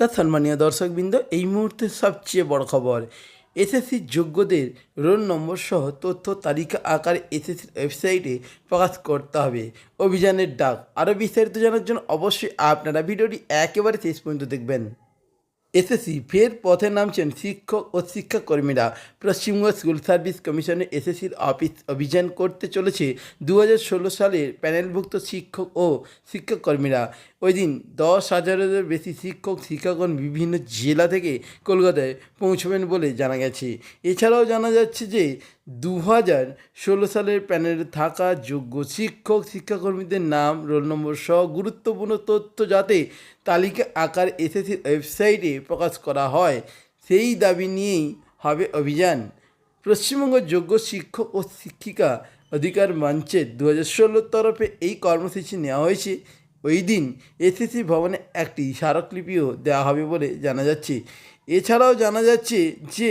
নমস্কার সম্মানীয় দর্শকবৃন্দ, এই মুহূর্তে সবচেয়ে বড় খবর এসএসসির যোগ্যদের রোল নম্বর সহ তথ্য তালিকা আকারে এসএসসির ওয়েবসাইটে প্রকাশ করতে হবে। অভিযানের ডাক আরও বিস্তারিত জানার জন্য অবশ্যই আপনারা ভিডিওটি একেবারে শেষ পর্যন্ত দেখবেন। এসএসসি ফের পথে নামছেন শিক্ষক ও শিক্ষাকর্মীরা। পশ্চিমবঙ্গ স্কুল সার্ভিস কমিশনের এসএসসির অফিস অভিযান করতে চলেছে দু হাজার ষোলো সালের প্যানেলভুক্ত শিক্ষক ও শিক্ষাকর্মীরা। ওই দিন দশ হাজারের বেশি শিক্ষক, শিক্ষাকর্মী বিভিন্ন জেলা থেকে কলকাতায় পৌঁছবেন বলে জানা গেছে। এছাড়াও জানা যাচ্ছে যে দু হাজার ষোলো সালের প্যানেলে থাকা যোগ্য শিক্ষক, শিক্ষাকর্মীদের নাম, রোল নম্বর সহ গুরুত্বপূর্ণ তথ্য যাতে তালিকা আকার এসএসসির ওয়েবসাইটে প্রকাশ করা হয়, সেই দাবি নিয়েই হবে অভিযান। পশ্চিমবঙ্গ যোগ্য শিক্ষক ও শিক্ষিকা অধিকার মঞ্চের দু হাজার ষোলোর তরফে এই কর্মসূচি নেওয়া হয়েছে। ওই দিন এসএসসি ভবনে একটি স্মারকলিপিও দেওয়া হবে বলে জানা যাচ্ছে। এছাড়াও জানা যাচ্ছে যে,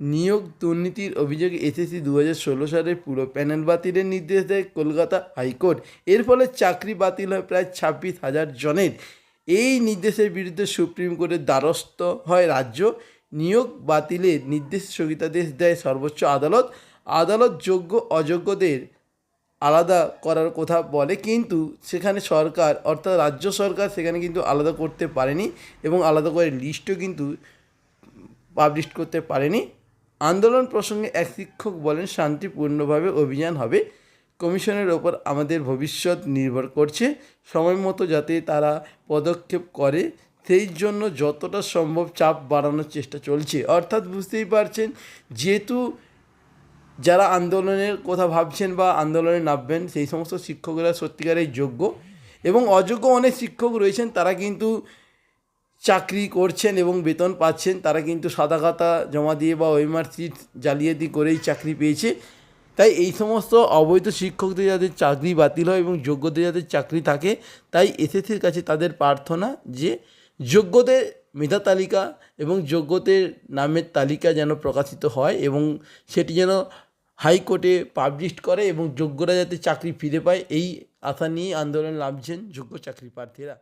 নিয়োগ দুর্নীতির অভিযোগে এসএসসি দু হাজার ষোলো সালের পুরো প্যানেল বাতিলের নির্দেশ দেয় কলকাতা হাইকোর্ট। এর ফলে চাকরি বাতিল হয় প্রায় ছাব্বিশ হাজার জনের। এই নির্দেশের বিরুদ্ধে সুপ্রিম কোর্টের দ্বারস্থ হয় রাজ্য। নিয়োগ বাতিলের নির্দেশ স্থগিতাদেশ দেয় সর্বোচ্চ আদালত। আদালত যোগ্য, অযোগ্যদের আলাদা করার কথা বলে, কিন্তু সেখানে সরকার, অর্থাৎ রাজ্য সরকার সেখানে কিন্তু আলাদা করতে পারেনি এবং আলাদা করে লিস্টও কিন্তু পাবলিশ করতে পারেনি। আন্দোলন প্রসঙ্গে এক শিক্ষক বলেন, শান্তিপূর্ণভাবে অভিযান হবে। কমিশনের ওপর আমাদের ভবিষ্যৎ নির্ভর করছে। সময় মতো যাতে তারা পদক্ষেপ করে, সেই জন্য যতটা সম্ভব চাপ বাড়ানোর চেষ্টা চলছে। অর্থাৎ বুঝতেই পারছেন, যেহেতু যারা আন্দোলনের কথা ভাবছেন বা আন্দোলনে নামবেন, সেই সমস্ত শিক্ষকরা সত্যিকারের যোগ্য এবং অযোগ্য অনেক শিক্ষক রয়েছেন, তারা কিন্তু চাকরি করছেন এবং বেতন পাচ্ছেন। তারা কিন্তু সাদা খাতা জমা দিয়ে বা ওয়েমার সিট জালিয়াতি করেই চাকরি পেয়েছে। তাই এই সমস্ত অবৈধ শিক্ষকদের যাদের চাকরি বাতিল হয় এবং যোগ্যদের যাদের চাকরি থাকে, তাই এসএসসির কাছে তাদের প্রার্থনা যে যোগ্যদের মেধা তালিকা এবং যোগ্যদের নামের তালিকা যেন প্রকাশিত হয় এবং সেটি যেন হাইকোর্টে পাবলিশ করে এবং যোগ্যরা যাতে চাকরি ফিরে পায়, এই আশা নিয়ে আন্দোলন লাভছেন যোগ্য চাকরি প্রার্থীরা।